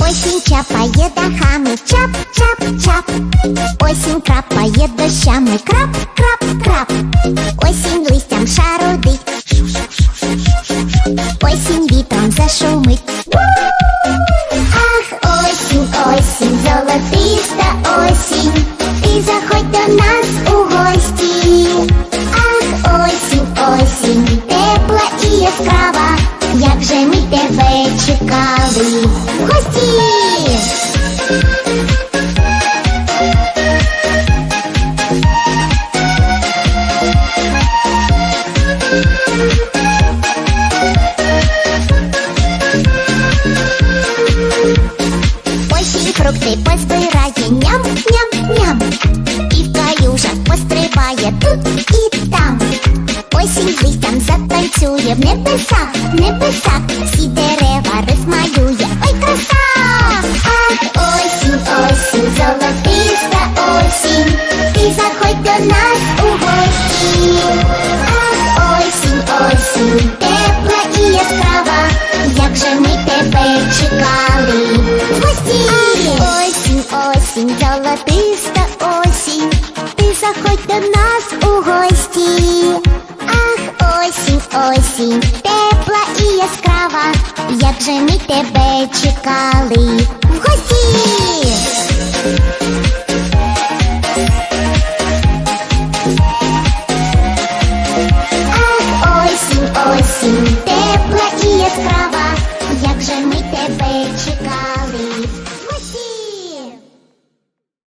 Осінь чапає дахами, чап, чап, чап. Осінь крапає дощами, крап, крап, крап. Осінь листям шарудить. Осінь вітром зашумить. Ах, осінь, осінь, золотиста осінь. Ти заходь до нас у гості. Ах, осінь, осінь, тепла і яскрава. Як же ми тебе чекали Осінь фрукти ням, ням, ням. І в каюшах пострибає тут і там. Осінь листям затанцює в небесах, в небесах. Всі дерева розмалює. Ой, краса! Ах, осінь, осінь, золотиста осінь. Ти заходь до нас у гості. Ах, осінь, осінь, тепла і яскрава. Як же ми золотиста осінь. Ти заходь до нас у гості. Ах, осінь, осінь, тепла і яскрава. Як же ми тебе чекали в гості. Ах, осінь, осінь, тепла і яскрава, як же ми тебе чекали.